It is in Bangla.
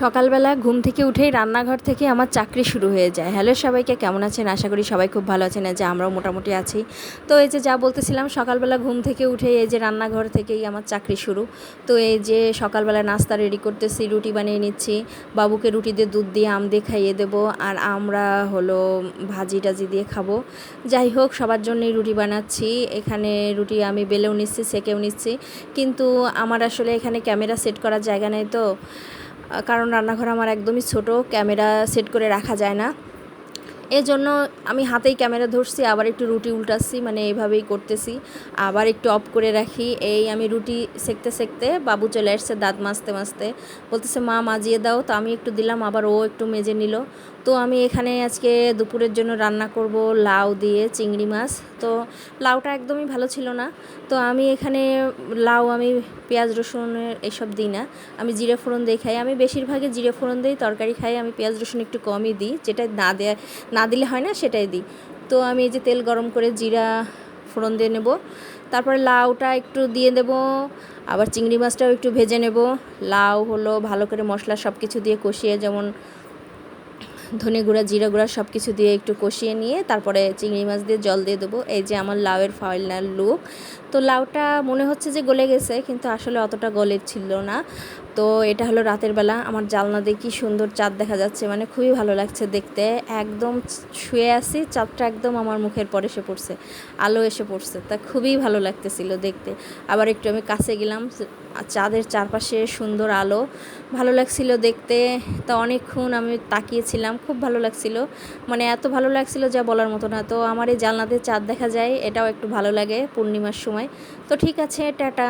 সকালবেলা ঘুম থেকে উঠেই রান্নাঘর থেকে আমার চাকরি শুরু হয়ে যায়। হ্যালো সবাইকে, কেমন আছেন? আশা করি সবাই খুব ভালো আছেন। যে আমরাও মোটামুটি আছি। তো এই যে যা বলতেছিলাম, সকালবেলা ঘুম থেকে উঠে এই যে রান্নাঘর থেকেই আমার চাকরি শুরু। তো এই যে সকালবেলা নাস্তা রেডি করতেছি, রুটি বানিয়ে নিচ্ছি। বাবুকে রুটি দিয়ে দুধ দিয়ে, আম দিয়ে খাইয়ে দেবো। আর আমরা হলো ভাজি টাজি দিয়ে খাব। যাই হোক, সবার জন্যই রুটি বানাচ্ছি। এখানে রুটি আমি বেলেও নিচ্ছি, সেকেও নিচ্ছি। কিন্তু আমার আসলে এখানে ক্যামেরা সেট করার জায়গা নেই তো। কারণ রান্নাঘর আমার একদমই ছোট ক্যামেরা সেট করে রাখা যায় না। এজন্য আমি হাতেই ক্যামেরা ধরছি, আবার একটু রুটি উল্টাচ্ছি মানে এইভাবেই করতেছি। আবার একটু অফ করে রাখি, এই আমি রুটি সেকতে সেকতে বাবু চলে আসছে দাঁত মাজতে মাজতে। বলতেছে, মা, মাজিয়ে দাও। তো আমি একটু দিলাম, আবার ও একটু মেজে নিল। তো আমি এখানে আজকে দুপুরের জন্য রান্না করব লাউ দিয়ে চিংড়ি মাছ। তো লাউটা একদমই ভালো ছিল না। তো আমি এখানে লাউ, আমি পেঁয়াজ রসুনের এসব দিই না। আমি জিরে, ফোড়ন দিয়ে খাই। আমি বেশিরভাগই জিরে, ফোড়ন দিই তরকারি খাই। আমি পেঁয়াজ, রসুন একটু কমই দিই, যেটা না দেয়া, না দিলে হয় না, সেটাই দিই। তো আমি এই যে তেল গরম করে জিরা ফোড়ন দিয়ে নেব, তারপরে লাউটা একটু দিয়ে দেব, আবার চিংড়ি মাছটাও একটু ভেজে নেব। লাউ হলো ভালো করে মশলা সব কিছু দিয়ে কষিয়ে, যেমন ধনে গুঁড়া, জিরা গুঁড়া সব কিছু দিয়ে একটু কষিয়ে নিয়ে তারপরে চিংড়ি মাছ দিয়ে জল দিয়ে দেবো। এই যে আমার লাউয়ের ফাইনাল লুক তো লাউটা মনে হচ্ছে যে গলে গেছে, কিন্তু আসলে অতটা গলে ছিল না। তো এটা হলো রাতের বেলা। আমার জালনা দিয়ে কি সুন্দর চাঁদ দেখা যাচ্ছে মানে খুবই ভালো লাগছে দেখতে। একদম শুয়ে আছি, চাঁদটা একদম আমার মুখের পর এসে পড়ছে, আলো এসে পড়ছে। তা খুবই ভালো লাগতেছিল দেখতে। আবার একটু আমি কাছে গেলাম, চাঁদের চারপাশে সুন্দর আলো। ভালো লাগছিল দেখতে। তা অনেকক্ষণ আমি তাকিয়েছিলাম খুব ভালো লাগছিল। মানে এত ভালো লাগছিল যা বলার মতো না। তো আমার এই জানলাতে চাঁদ দেখা যায়, এটাও একটু ভালো লাগে পূর্ণিমার সময়। তো ঠিক আছে, টাটা।